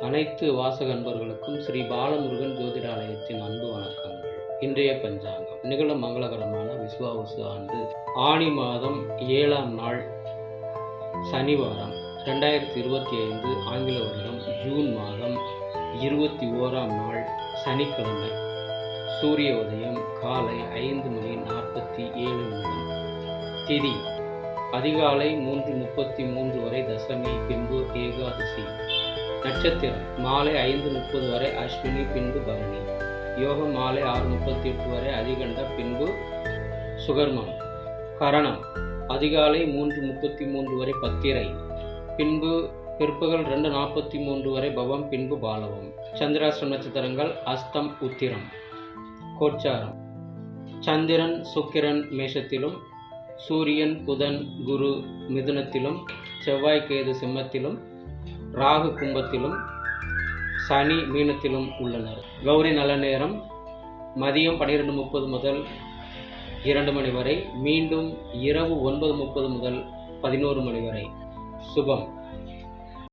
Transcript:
அனைத்து வாசக அன்பர்களுக்கும் ஸ்ரீ பாலமுருகன் ஜோதிடாலயத்தின் அன்பு வணக்கங்கள். இன்றைய பஞ்சாங்கம். நிகழ மங்களகரமான விஸ்வாவசு ஆண்டு ஆணி மாதம் ஏழாம் நாள் சனிவாரம் ரெண்டாயிரத்தி இருபத்தி ஐந்து ஆங்கில வருடம் ஜூன் மாதம் இருபத்தி ஓராம் நாள் சனிக்கிழமை. சூரிய உதயம் காலை ஐந்து மணி நாற்பத்தி ஏழு நிமிடம். திதி. அதிகாலை மூன்று முப்பத்தி மூன்று வரை தசமி பின்பு ஏகாதசி. நட்சத்திரம் மாலை ஐந்து முப்பது வரை அஸ்வினி பின்பு பரணி. யோகம் மாலை ஆறு முப்பத்தி எட்டு வரை அதிகண்ட பின்பு சுகர்மம். கரணம் அதிகாலை மூன்று முப்பத்தி மூன்று வரை பத்திரை. பின்பு பிற்பகல் ரெண்டு நாற்பத்தி மூன்று வரை பவம் பின்பு பாலவம். சந்திராஷ்டிரம் நட்சத்திரங்கள் அஸ்தம் உத்திரம். கோச்சாரம் சந்திரன் சுக்கிரன் மேஷத்திலும் சூரியன் புதன் குரு மிதுனத்திலும் செவ்வாய் கேது சிம்மத்திலும் ராகு கும்பத்திலும் சனி மீனத்திலும் உள்ளனர். கௌரி நல்ல நேரம் மதியம் பன்னிரெண்டு முப்பது முதல் இரண்டு மணி வரை மீண்டும் இரவு ஒன்பது முப்பது முதல் பதினோரு மணி வரை. சுபம்.